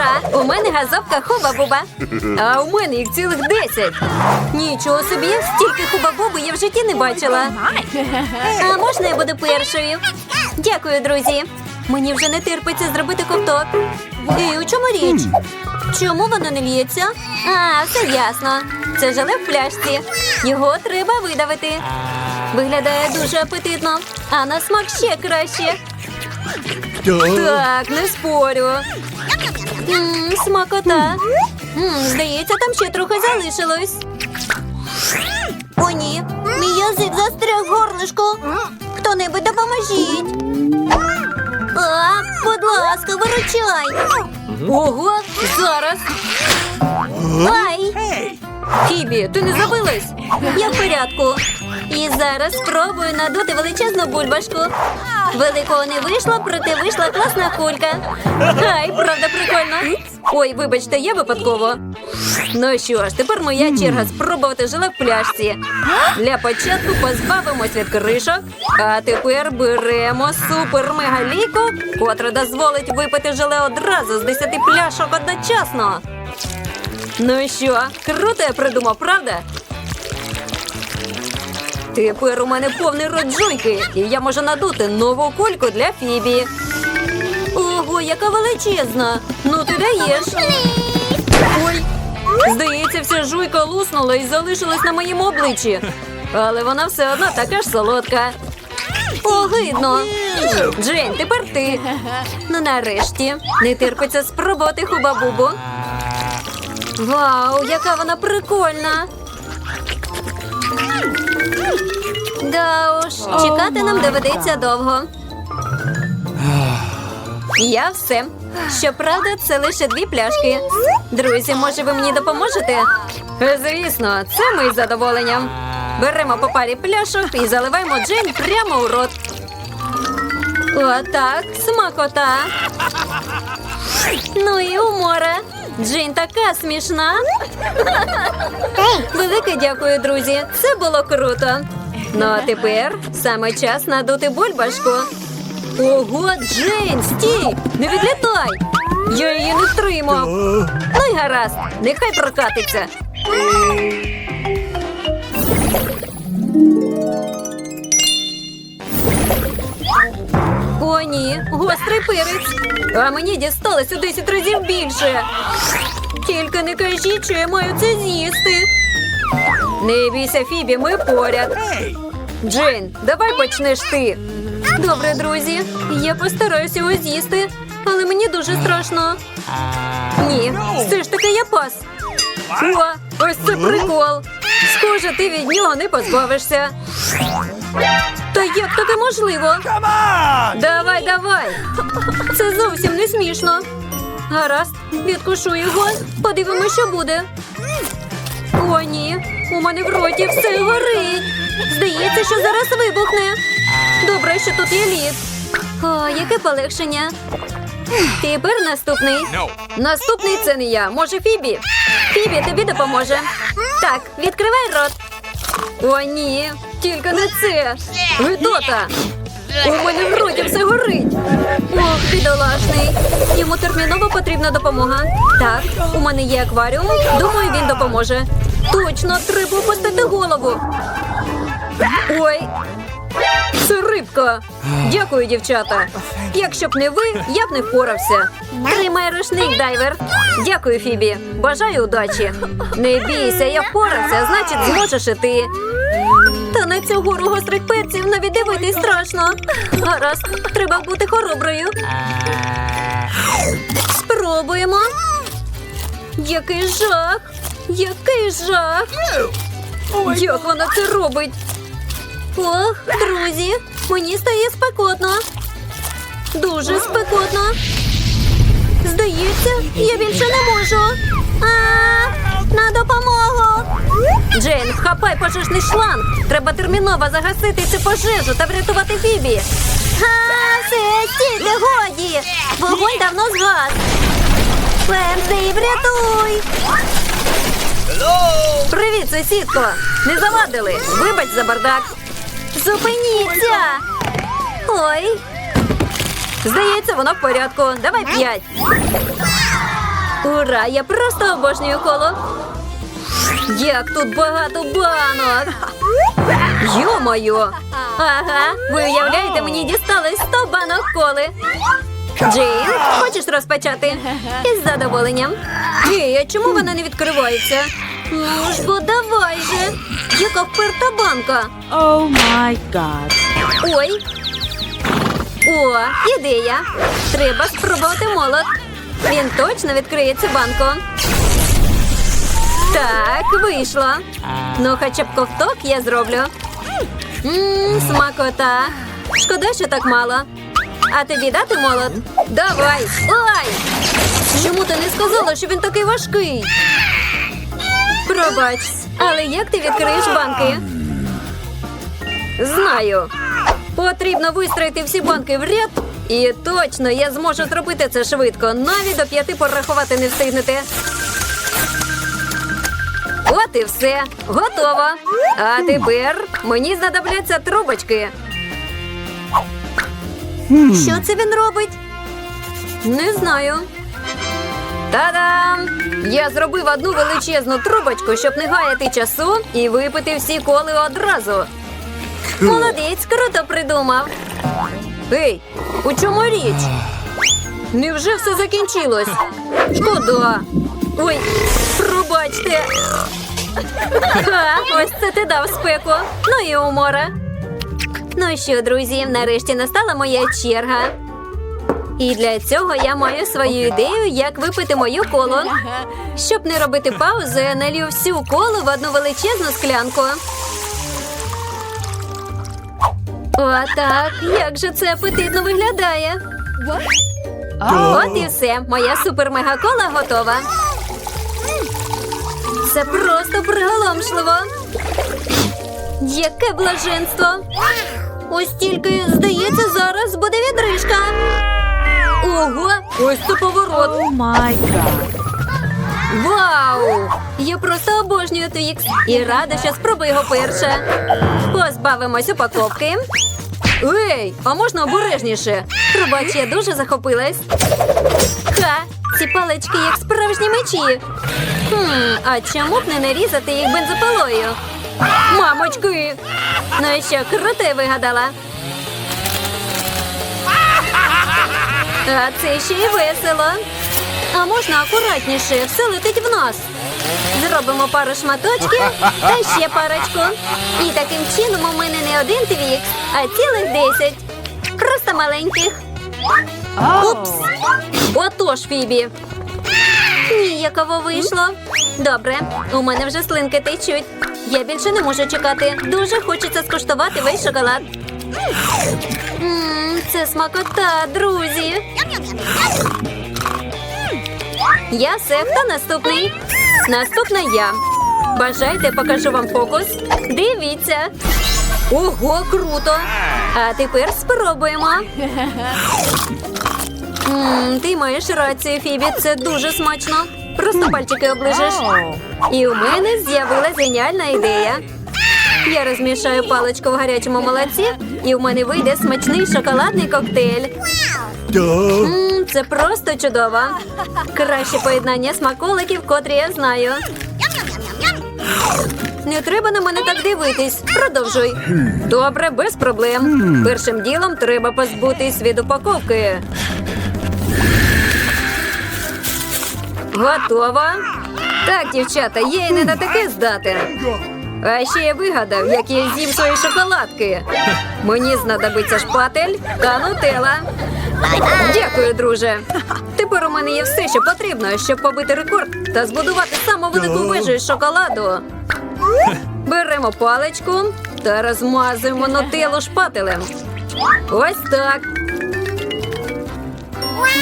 Ура! У мене газовка хуба-буба. А у мене їх цілих десять. Нічого собі, стільки хуба-буби я в житті не бачила. А можна я буду першою? Дякую, друзі. Мені вже не терпиться зробити ковток. І у чому річ? Чому воно не лється? А, все ясно. Це желе в пляшці. Його треба видавити. Виглядає дуже апетитно, а на смак ще краще. Так, не спорю. Мм, смакота. М, здається, там ще трохи залишилось. О, ні. Мій язик застряг в горлишку. Хто-небудь допоможіть. А, будь ласка, виручай. Ого, зараз. Ай! Фібі, ти не забилась? Я в порядку. І зараз спробую надути величезну бульбашку. Великого не вийшло, проте вийшла класна кулька. Ай, правда, прикольно. Ой, вибачте, я випадково. Ну що ж, тепер моя черга спробувати желе в пляшці. Для початку позбавимось від кришок. А тепер беремо супер мегалійку, котра дозволить випити желе одразу з 10 пляшок одночасно. Ну що, круто я придумав, правда? Тепер у мене повний рот жуйки, і я можу надути нову кульку для Фібі. Ого, яка величезна! Ну ти даєш. Ой, здається, вся жуйка луснула і залишилась на моєму обличчі. Але вона все одно така ж солодка. Огидно. Джейн, тепер ти. Ну нарешті. Не терпиться спробувати хуба-бубу. Вау, яка вона прикольна! Да уж, чекати нам доведеться довго. Я все. Щоправда, це лише дві пляшки. Друзі, може, ви мені допоможете? Звісно, це ми з задоволенням. Беремо по парі пляшок і заливаємо Джейн прямо у рот. Отак, смакота. Ну і умора. Джейн така смішна. Велике дякую, друзі. Це було круто. Ну а тепер саме час надути бульбашку. Ого, Джейн, стій! Не відлітай! Я її не втримав. Ну й гаразд, нехай прокатиться. О, ні, гострий перець. А мені дісталось у 10 разів більше. Тільки не кажіть, що я маю це з'їсти. Не бійся, Фібі, ми поряд. Джейн, давай почнеш ти. Добре, друзі. Я постараюся його з'їсти, але мені дуже страшно. Ні, все ж таки я пас. О, ось це прикол. Схоже, ти від нього не позбавишся. Та як таке можливо? Давай, давай. Це зовсім не смішно. Гаразд, відкушу його. Подивимося, що буде. О, ні, у мене в роті все горить. Здається, що зараз вибухне. Добре, що тут є лід. О, яке полегшення. Тепер наступний. Наступний це не я. Може, Фібі? Фібі тобі допоможе. Так, відкривай рот. О, ні, тільки не це. Гидота. У мене в роті все горить. Ох, бідолашний. Йому терміново потрібна допомога. Так, у мене є акваріум. Думаю, він допоможе. Точно, треба опустити голову. Ой, це рибка. Дякую, дівчата. Якщо б не ви, я б не впорався. Тримай рушник, дайвер. Дякую, Фібі. Бажаю удачі. Не бійся, я впорався, значить зможеш і ти. На цю гору гострих перців навіть дивитись страшно. Гаразд, треба бути хороброю. Спробуємо. Який жах! Який жах! Як вона це робить? Ох, друзі, мені стає спекотно. Дуже спекотно. Здається, я більше не можу. А, на допомогу. Джейн, вхапай пожежний шланг. Треба терміново загасити цю пожежу та врятувати Фібі. Стійте, годі. Вогонь давно згас. Венздей, врятуй. Привіт, сусідко. Не завадили. Вибач за бардак. Зупиніться. Ой. Здається, воно в порядку. Давай п'ять. Ура! Я просто обожнюю коло. Як тут багато банок! Йо-моє! Ага, ви уявляєте, мені дісталось 100 банок коли. Джейн, хочеш розпочати? Із задоволенням. Ей, а чому вона не відкривається? Ну ж бо давай же. Яка вперта банка. Oh my god. Ой. О, ідея. Треба спробувати молот. Він точно відкриє цю банку. Так, вийшло. Ну, хоча б ковток я зроблю. Ммм, смакота. Шкода, що так мало. А тобі дати молот? Давай. Ой! Чому ти не сказала, що він такий важкий? Пробач, але як ти відкриєш банки? Знаю. Потрібно вистроїти всі банки в ряд. І точно я зможу зробити це швидко. Навіть до п'яти порахувати не встигнете. От і все. Готово. А тепер мені знадобляться трубочки. Що це він робить? Не знаю. Та-дам! Я зробив одну величезну трубочку, щоб не гаяти часу і випити всі коли одразу. Молодець, круто придумав. Ей, у чому річ? Невже все закінчилось? Шкода. Ой, пробачте. Ха, ось це ти дав спеку. Ну і умора. Ну що, друзі, нарешті настала моя черга. І для цього я маю свою ідею, як випити мою колу. Щоб не робити паузу, я налью всю колу в одну величезну склянку. Отак, як же це апетитно виглядає. От і все. Моя супер-мега-кола готова. Це просто приголомшливо. Яке блаженство. Ось тільки, здається, зараз буде відрижка. Ого, ось це поворот. My god. Вау! Я просто обожнюю Твікс і рада, що спробую його перше. Позбавимось упаковки. Ей, а можна обережніше? Пробач, я дуже захопилась. Ха, ці палички як справжні мечі. Хм, а чому б не нарізати їх бензопилою? Мамочки! Ну і що, круто я вигадала. А це ще й весело. А можна акуратніше, все летить в нас. Зробимо пару шматочків та ще парочку. І таким чином у мене не один твікс, а цілих десять. Просто маленьких. Упс. Отож, Фібі. Ніяково вийшло. Добре, у мене вже слинки течуть. Я більше не можу чекати. Дуже хочеться скуштувати весь шоколад. Це смакота, друзі. Я все, хто наступний? Наступна я. Бажайте, покажу вам фокус. Дивіться. Ого, круто! А тепер спробуємо. М, ти маєш рацію, Фібі, це дуже смачно. Просто пальчики оближеш. І у мене з'явилась геніальна ідея. Я розмішаю паличку в гарячому молоці, і в мене вийде смачний шоколадний коктейль. Мм, це просто чудово. Краще поєднання смаколиків, котрі я знаю. Не треба на мене так дивитись. Продовжуй. Добре, без проблем. Першим ділом треба позбутись від упаковки. Готово. Так, дівчата, є і не на таке здати. А ще я вигадав, як я з'їм свої шоколадки. Мені знадобиться шпатель та нутела. Дякую, друже. Тепер у мене є все, що потрібно, щоб побити рекорд та збудувати саму велику вежу із шоколаду. Беремо паличку та розмазуємо нутелу шпателем. Ось так.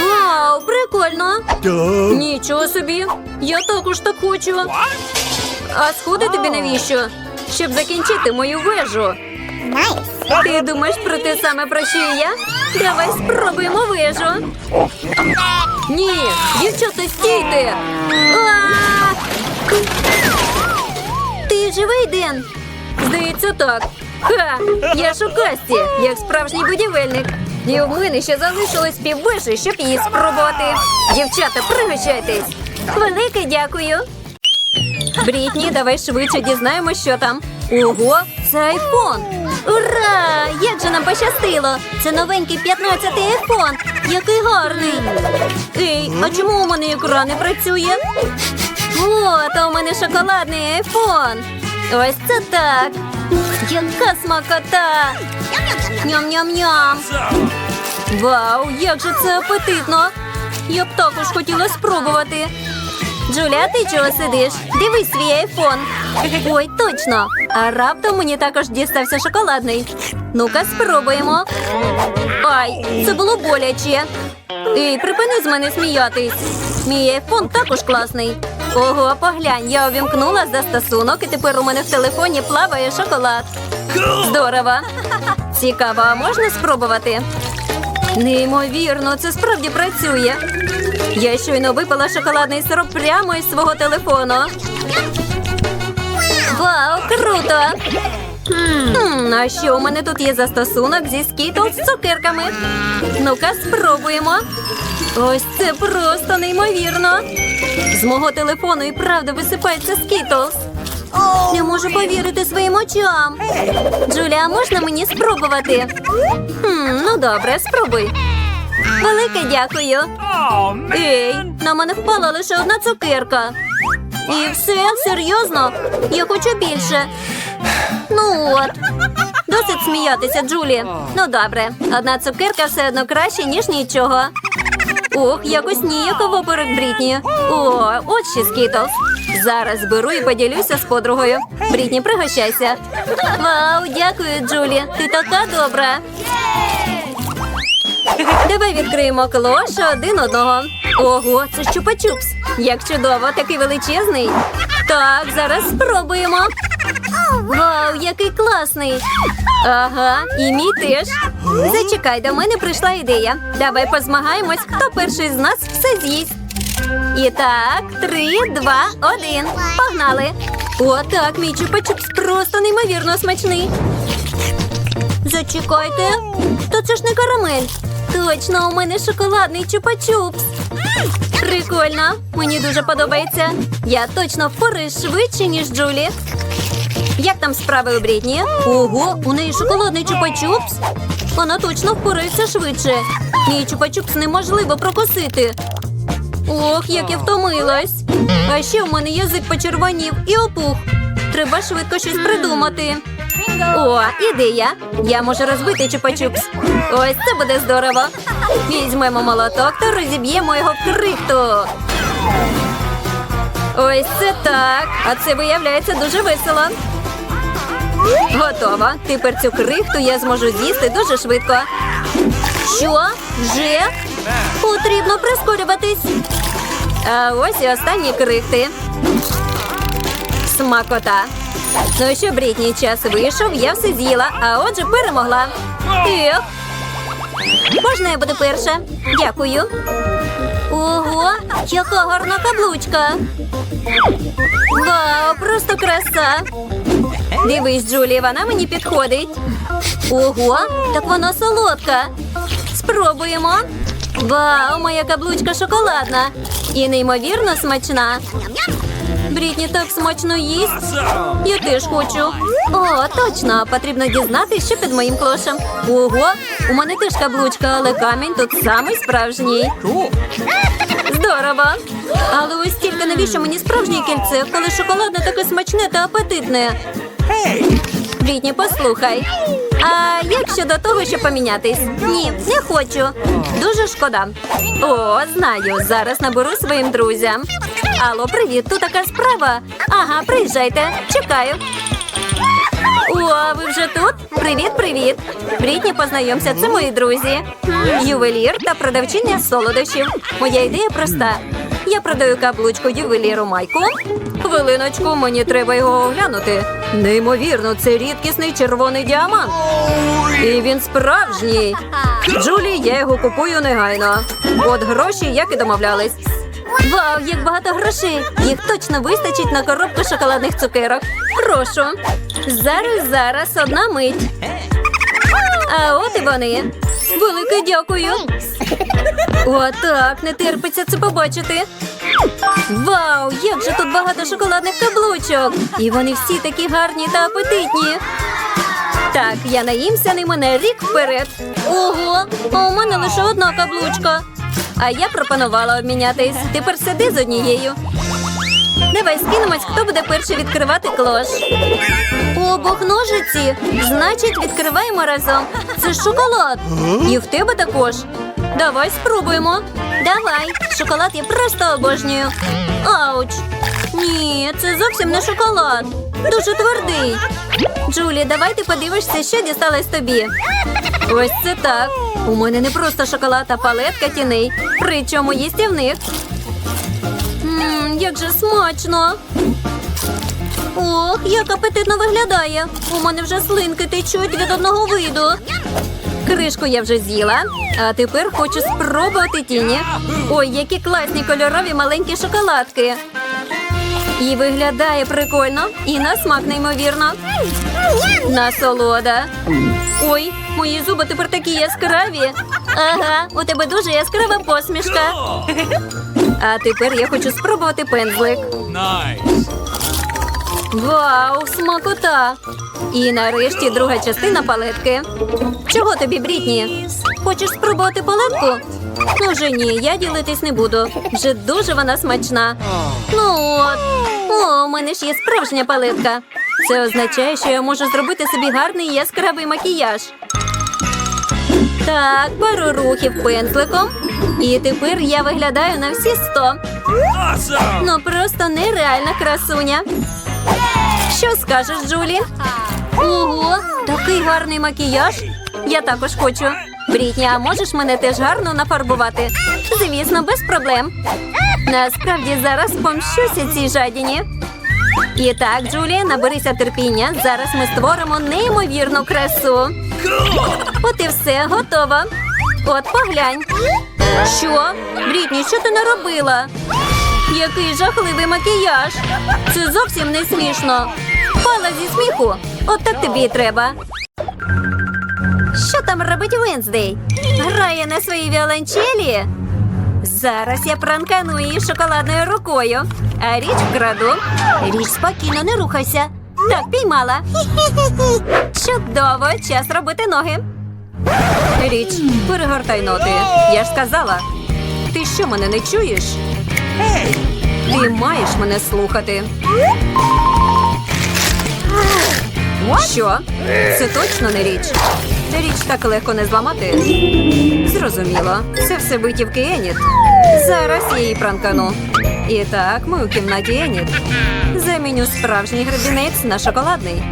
Вау, прикольно! Нічого собі. Я також так хочу. А сходи тобі навіщо? Щоб закінчити мою вежу. Ти думаєш про те саме, про що і я? Давай спробуємо вежу. Ні, дівчата, стійте. Ти живий, Ден? Здається, так. Ха! Я ж у касті, як справжній будівельник. І в мене ще залишилось піввежі, щоб її спробувати. Дівчата, пригощайтесь. Велике дякую. Брітні, давай швидше дізнаємось, що там. Ого, це айфон. Ура! Як же нам пощастило! Це новенький 15-й айфон. Який гарний. Ей, а чому у мене екран не працює? О, то у мене шоколадний айфон. Ось це так. Яка смакота! Ням-ням-ням. Вау, як же це апетитно! Я б також хотіла спробувати. Джуля, ти чого сидиш? Дивись свій айфон. Ой, точно. А раптом мені також дістався шоколадний. Ну-ка, спробуємо. Ай, це було боляче. Ей, припини з мене сміятись. Мій айфон також класний. Ого, поглянь, я увімкнула застосунок, і тепер у мене в телефоні плаває шоколад. Здорово. Цікаво, а можна спробувати? Неймовірно, це справді працює. Я щойно випила шоколадний сироп прямо із свого телефону. Вау, круто! Хм, а що у мене тут є застосунок зі скітл з цукерками? Ну-ка, спробуємо. Ось це просто неймовірно. З мого телефону і правда висипається скітлс. Не можу повірити своїм очам. Джуля, а можна мені спробувати? Хм, ну добре, спробуй. Велике дякую. Ей, на мене впала лише одна цукерка. І все, серйозно? Я хочу більше. Ну от. Досить сміятися, Джулі. Ну добре, одна цукерка все одно краще, ніж нічого. Ох, якось ніяково перед Брітні. О, от ще скітлс. Зараз беру і поділюся з подругою. Брітні, пригощайся. Вау, дякую, Джулі. Ти така добра. Давай відкриємо клош один одного. Ого, це чупа-чупс. Як чудово, такий величезний. Так, зараз спробуємо. Вау, який класний. Ага, і мій теж. Зачекай, до мене прийшла ідея. Давай позмагаємось, хто перший з нас все з'їсть. І так, три, два, один. Погнали. О, так, мій чупа-чупс просто неймовірно смачний. Зачекайте, то це ж не карамель. Точно, у мене шоколадний чупа-чупс. Прикольно, мені дуже подобається. Я точно впораюсь швидше, ніж Джулі. Як там справи у Брітні? Ого, у неї шоколадний чупа-чупс. Вона точно впорається швидше. Мій чупа-чупс неможливо прокусити. Ох, як я втомилась. А ще в мене язик почервонів і опух. Треба швидко щось придумати. О, ідея. Я можу розбити чупа-чупс. Ось це буде здорово. Візьмемо молоток та розіб'ємо його в крихту. Ось це так. А це виявляється дуже весело. Готово. Тепер цю крихту я зможу з'їсти дуже швидко. Що? Вже? Потрібно прискорюватись. А ось і останні крихти. Смакота. Ну що, Брітні, час вийшов, я все з'їла, а отже перемогла. Ех. Можна я буду перша? Дякую. Ого, яка гарна каблучка. Вау, просто краса. Дивись, Джулі, вона мені підходить. Ого, так вона солодка. Спробуємо. Вау, моя каблучка шоколадна і неймовірно смачна. Брітні так смачно їсть. Я теж хочу. О, точно, потрібно дізнатися, що під моїм клошем. Ого, у мене теж каблучка, але камінь тут самий справжній. Здорово. Але ось тільки навіщо мені справжнє кільце, коли шоколадне таке смачне та апетитне. Брітні, послухай. А як щодо того, щоб помінятись? Ні, не хочу. Дуже шкода. О, знаю. Зараз наберу своїм друзям. Алло, привіт, тут така справа. Ага, приїжджайте. Чекаю. О, ви вже тут? Привіт, привіт. Брітні, познайомся, це мої друзі. Ювелір та продавчиня солодощів. Моя ідея проста. Я продаю каблучку ювеліру Майку. Хвилиночку, мені треба його оглянути. Неймовірно, це рідкісний червоний діамант. І він справжній. Джулі, я його купую негайно. От гроші, як і домовлялись. Вау, як багато грошей! Їх точно вистачить на коробку шоколадних цукерок. Прошу. Зараз, зараз, одна мить. А от і вони. Велике дякую. О, так, не терпиться це побачити. Вау, як же тут багато шоколадних каблучок! І вони всі такі гарні та апетитні. Так, я наїмся ними на рік вперед. Ого, а у мене лише одна каблучка. А я пропонувала обмінятись. Тепер сиди з однією. Давай скинемось, хто буде перший відкривати клош. Обох ножиці. Значить, відкриваємо разом. Це шоколад. І в тебе також. Давай спробуємо. Давай. Шоколад я просто обожнюю. Ауч. Ні, це зовсім не шоколад. Дуже твердий. Джулі, давай ти подивишся, що дісталось тобі. Ось це так. У мене не просто шоколад, а палетка тіней. Причому їстівних. Ммм, як же смачно. Ох, як апетитно виглядає. У мене вже слинки течуть від одного виду. Кришку я вже з'їла, а тепер хочу спробувати тіні. Ой, які класні кольорові маленькі шоколадки. І виглядає прикольно, і на смак неймовірно. Насолода. Ой, мої зуби тепер такі яскраві. Ага, у тебе дуже яскрава посмішка. А тепер я хочу спробувати пензлик. Вау, смакота! І нарешті друга частина палетки. Чого тобі, Брітні? Хочеш спробувати палетку? Ну вже ні, я ділитись не буду. Вже дуже вона смачна. Ну от. О, у мене ж є справжня палетка. Це означає, що я можу зробити собі гарний яскравий макіяж. Так, пару рухів пензликом. І тепер я виглядаю на всі сто. Awesome. Ну просто нереальна красуня. Що скажеш, Джулі? Ого, такий гарний макіяж. Я також хочу. Брітні, а можеш мене теж гарно нафарбувати? Звісно, без проблем. Насправді зараз помщуся цій жадіні. І так, Джулі, наберися терпіння. Зараз ми створимо неймовірну красу. От і все, готово. От поглянь. Що? Брітні, що ти наробила? Який жахливий макіяж. Це зовсім не смішно. Пала зі сміху. От так тобі і треба. Що там робить Венздей? Грає на своїй віолончелі? Зараз я пранкану її шоколадною рукою. А річ вкраду. Річ спокійно, не рухайся. Так, піймала. Чудово, час робити ноги. Річ, перегортай ноти. Я ж сказала. Ти що мене не чуєш? Ти маєш мене слухати. Що? Це точно не річ. Річ так легко не зламати. Зрозуміло. Це все витівки Еніт. Зараз я її пранкану. І так, ми у кімнаті Еніт. Заміню справжній гребінець на шоколадний.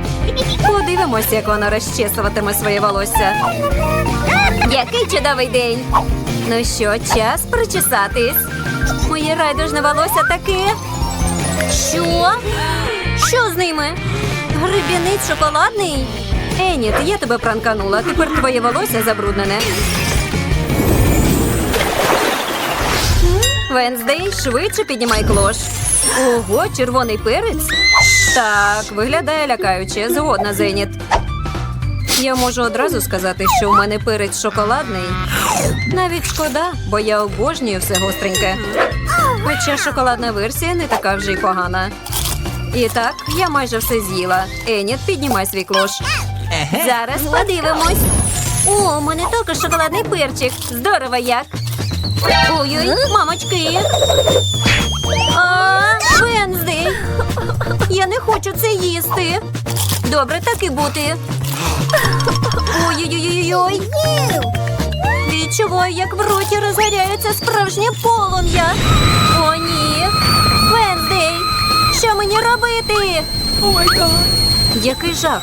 Подивимося, як вона розчесуватиме своє волосся. Який чудовий день! Ну що, час причесатись. Моє райдужне волосся таке. Що? Що з ними? Гребінець шоколадний? Еніт, я тебе пранканула. Тепер твоє волосся забруднене. Венздей, швидше піднімай клош. Ого, червоний перець? Так, виглядає лякаюче. Згодна, Зеніт. Я можу одразу сказати, що у мене перець шоколадний. Навіть шкода, бо я обожнюю все гостреньке. Хоча шоколадна версія не така вже й погана. І так, я майже все з'їла. Еніт, піднімай свій клош. Зараз подивимось. О, у мене також шоколадний перчик. Здорово як. Ой-ой, мамочки. А, Венздей. Я не хочу це їсти. Добре, так і бути. Ой-ой-ой-ой. Відчуваю, як в роті розгоряється справжнє полум'я. О, ні. Венздей, що мені робити? О май. Який жах.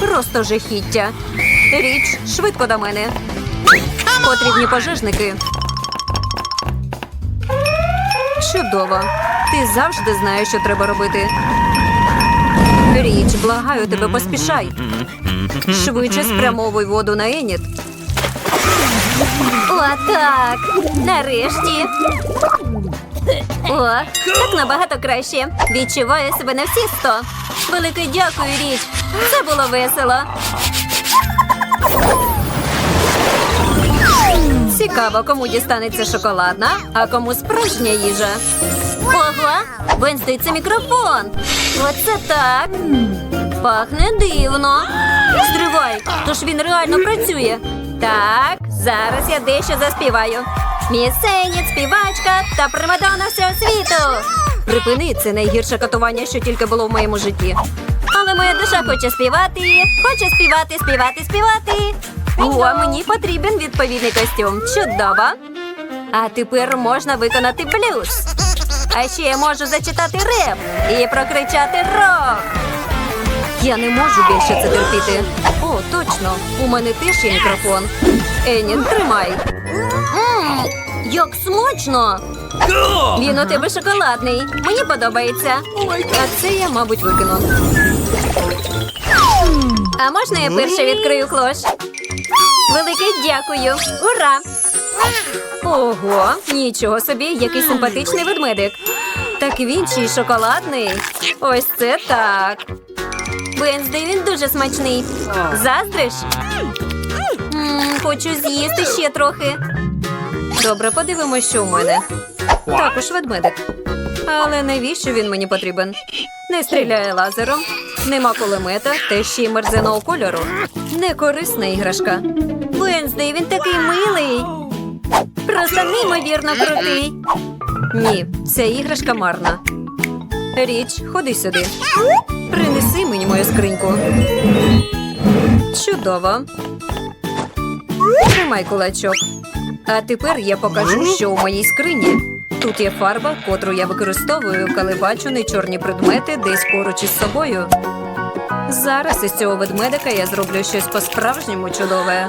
Просто жахіття. Річ, швидко до мене. Потрібні пожежники. Чудово. Ти завжди знаєш, що треба робити. Річ, благаю тебе, поспішай. Швидше спрямовуй воду на Еніт. О, так. Нарешті. О, так набагато краще. Відчуваю себе на всі сто. Велике дякую, Річ. Це було весело. Цікаво, кому дістанеться шоколадна, а кому справжня їжа. Ого, Венздей, це мікрофон. Оце так. Пахне дивно. Стривай, тож він реально працює. Так, зараз я дещо заспіваю. Місенець, співачка та примадонна всього світу. Припини, це найгірше катування, що тільки було в моєму житті. Але моя душа хоче співати, хоче співати, співати, співати. О, мені потрібен відповідний костюм. Чудово. А тепер можна виконати блюз. А ще я можу зачитати реп і прокричати рок. Я не можу більше це терпіти. О, точно, у мене є мікрофон. Енін, тримай. Як смачно! Він у тебе шоколадний. Мені подобається. А це я, мабуть, викину. А можна я перше відкрию клош? Велике дякую. Ура! Ого, нічого собі, який симпатичний ведмедик. Так він ще й шоколадний. Ось це так. Венздей він дуже смачний. Заздриш? М, хочу з'їсти ще трохи. Добре, подивимось, що у мене. Також ведмедик. Але навіщо він мені потрібен? Не стріляє лазером, нема кулемета, та ще й мерзеного кольору. Некорисна іграшка. Венздей, він такий милий. Просто неймовірно крутий. Ні, ця іграшка марна. Річ, ходи сюди. Принеси мені мою скриньку. Чудово. Тримай кулачок. А тепер я покажу, що у моїй скрині. Тут є фарба, котру я використовую, коли бачу нечорні предмети десь поруч із собою. Зараз із цього ведмедика я зроблю щось по-справжньому чудове.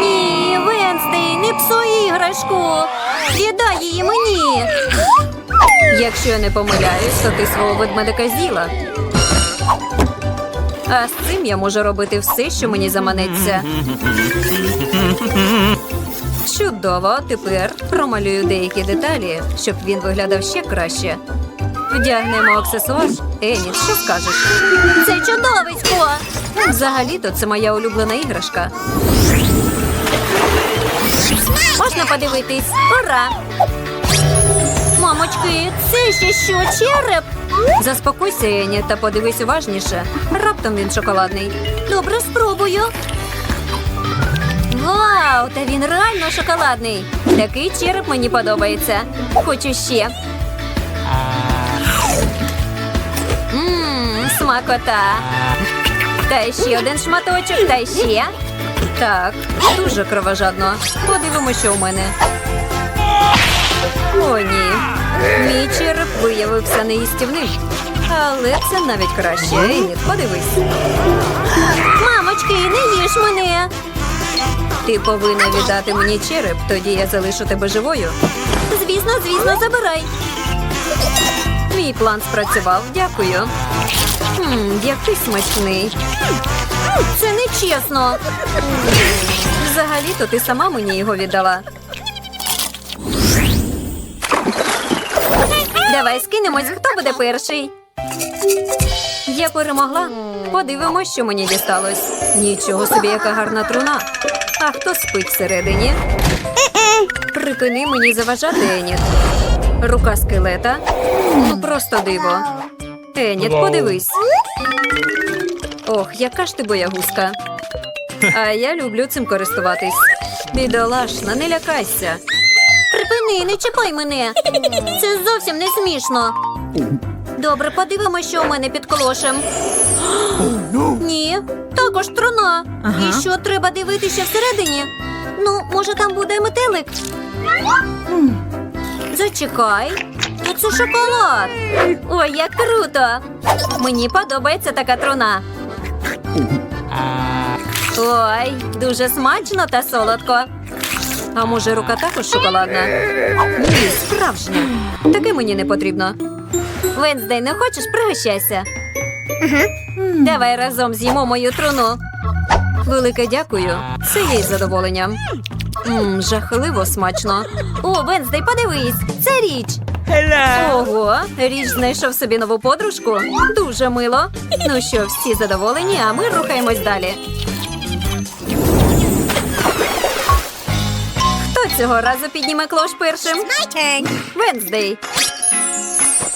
Ні, Венстей, не псуй іграшку. Віддай її мені. Якщо я не помиляюсь, то ти свого ведмедика з'їла. А з цим я можу робити все, що мені заманеться. Чудово, тепер промалюю деякі деталі, щоб він виглядав ще краще. Вдягнемо аксесуар. Еніт, що скажеш? Це чудовисько! Взагалі-то це моя улюблена іграшка. Можна подивитись? Ура! Мамочки, це ще що, череп? Заспокойся, Ені, та подивись уважніше. Раптом він шоколадний. Добре, спробую. Вау, та він реально шоколадний. Такий череп мені подобається. Хочу ще. Ммм, смакота. Та ще один шматочок, та ще. Так, дуже кровожадно. Подивимося, що у мене. О, ні. Мій череп виявився неїстівним. Але це навіть краще. Еніт, подивись. Мамочки, не їж мене. Ти повинна віддати мені череп, тоді я залишу тебе живою. Звісно, звісно, забирай. Мій план спрацював, дякую. Хм, який смачний. Це не чесно. Взагалі-то ти сама мені його віддала. Давай скинемось, хто буде перший. Я перемогла. Подивимось, що мені дісталось. Нічого собі, яка гарна труна. А хто спить всередині? Припини мені заважати, Еніт. Рука скелета. Ну просто диво. Еніт, подивись. Ох, яка ж ти боягузка. А я люблю цим користуватись. Бідолашна, не лякайся. Припини, не чіпай мене. Це зовсім не смішно. Добре, подивимося, що у мене під колошем. Ні, також труна. Ага. І що треба дивитися всередині? Ну, може, там буде метелик? Зачекай. А це шоколад. Ой, як круто! Мені подобається така труна. Ой, дуже смачно та солодко. А може, рука також шоколадна? Ні, справжня. Таке мені не потрібно. Венздей, не хочеш пригощайся? Давай разом з'їмо мою труну. Велике дякую. Це є із задоволенням. Мм, жахливо смачно. О, Венздей, подивись, це річ. Ого, річ знайшов собі нову подружку. Дуже мило. Ну що, всі задоволені, а ми рухаємось далі. Хто Цього разу підніме клош першим. Венздей.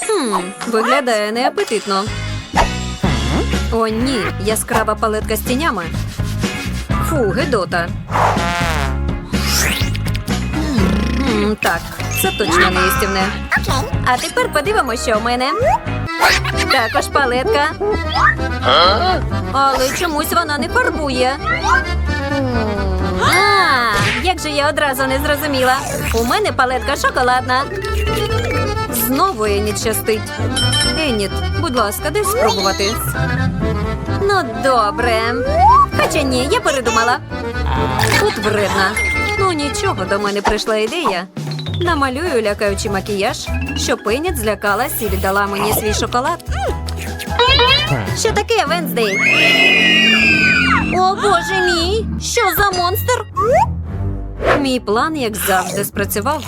Хм, виглядає неапетитно. О, ні, яскрава палетка з тінями. Фу, гидота. М, так, це точно не їстівне. А тепер подивимося, що в мене. Також палетка. Але чомусь вона не фарбує. А, як же я одразу не зрозуміла. У мене палетка шоколадна. Знову Еніт щастить. Еніт, будь ласка, дай спробувати. Ну, добре. Хоча ні, я передумала. От вредна. Ну нічого, до мене прийшла ідея. Намалюю лякаючий макіяж, щоб Еніт злякалась і віддала мені свій шоколад. Що таке, Венздей? О, боже мій! Що за монстр? Мій план, як завжди, спрацював.